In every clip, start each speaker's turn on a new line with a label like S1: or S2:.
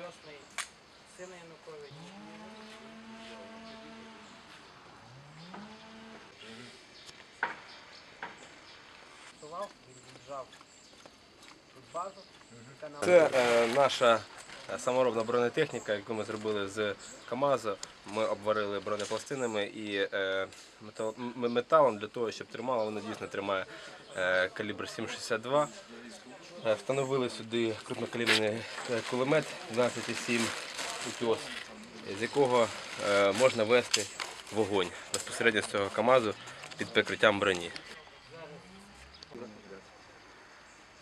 S1: Хресний, син Янукович. Сував, він віджав тут базу.
S2: Це е, наша е, саморобна бронетехніка, яку ми зробили з КАМАЗу. Ми обварили бронепластинами і е, метал- металом для того, щоб тримало. Воно дійсно тримає е, калібр 7,62. Е, Встановили сюди крупнокаліберний е, кулемет 12,7 утьос, з якого е, можна вести вогонь безпосередньо з цього КАМАЗу під прикриттям броні.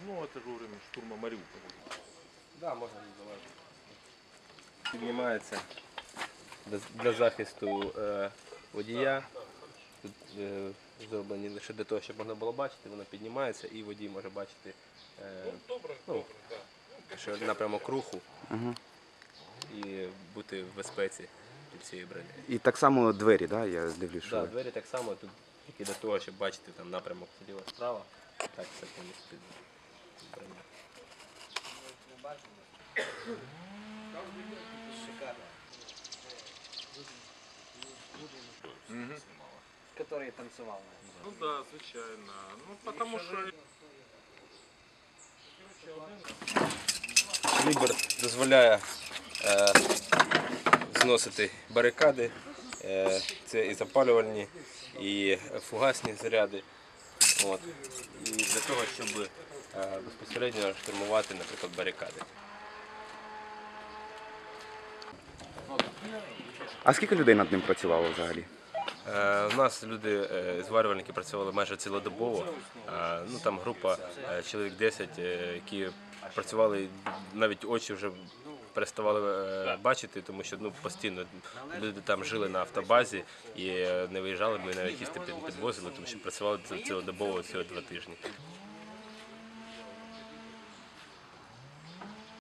S3: Ну, это же уровень штурма Мариуполя.
S2: Да, можна відбивати. Піднімається для, захисту водія. Тут е, зроблені лише для того, щоб можна було бачити, воно піднімається і водій може бачити е, ну, що напрямок руху і бути в безпеці під цією бронею.
S4: І так само двері, да? я дивлюсь, що
S2: Да,
S4: ви-
S2: двері так само тут тільки для того, щоб бачити там напрямок зліва справа. Так все повністю під бронею.
S1: Который танцевал.
S3: Ну да, звичайно. Ну, потому что
S2: Калібр дозволяє е, зносити барикади. Е, це і запалювальні, і фугасні заряди. От. І для того, щоб е, безпосередньо штурмувати, наприклад, барикади.
S4: А скільки людей над ним працювало взагалі?
S2: Е, У нас люди, е, зварювальники працювали майже цілодобово. Е, Ну, там група е, чоловік 10, е, які працювали, навіть очі вже переставали е, бачити, тому що ну, постійно люди там жили на автобазі і е, не виїжджали, ми навіть їсти підвозили, тому що працювали ці- цілодобово всього два тижні.